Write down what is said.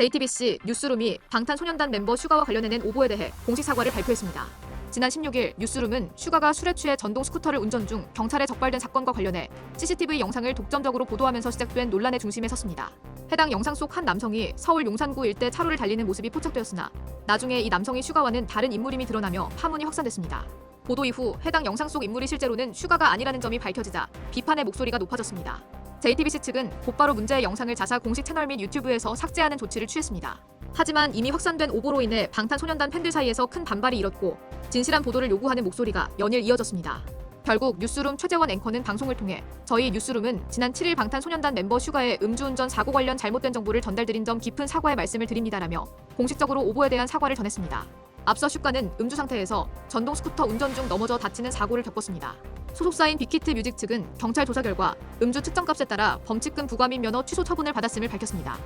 JTBC 뉴스룸이 방탄소년단 멤버 슈가와 관련해낸 오보에 대해 공식 사과를 발표했습니다. 지난 16일 뉴스룸은 슈가가 술에 취해 전동 스쿠터를 운전 중 경찰에 적발된 사건과 관련해 CCTV 영상을 독점적으로 보도하면서 시작된 논란의 중심에 섰습니다. 해당 영상 속 한 남성이 서울 용산구 일대 차로를 달리는 모습이 포착되었으나 나중에 이 남성이 슈가와는 다른 인물임이 드러나며 파문이 확산됐습니다. 보도 이후 해당 영상 속 인물이 실제로는 슈가가 아니라는 점이 밝혀지자 비판의 목소리가 높아졌습니다. JTBC 측은 곧바로 문제의 영상을 자사 공식 채널 및 유튜브에서 삭제하는 조치를 취했습니다. 하지만 이미 확산된 오보로 인해 방탄소년단 팬들 사이에서 큰 반발이 일었고 진실한 보도를 요구하는 목소리가 연일 이어졌습니다. 결국 뉴스룸 최재원 앵커는 방송을 통해 저희 뉴스룸은 지난 7일 방탄소년단 멤버 슈가의 음주운전 사고 관련 잘못된 정보를 전달드린 점 깊은 사과의 말씀을 드립니다라며 공식적으로 오보에 대한 사과를 전했습니다. 앞서 슈가는 음주 상태에서 전동 스쿠터 운전 중 넘어져 다치는 사고를 겪었습니다. 소속사인 빅히트 뮤직 측은 경찰 조사 결과 음주 측정값에 따라 범칙금 부과 및 면허 취소 처분을 받았음을 밝혔습니다.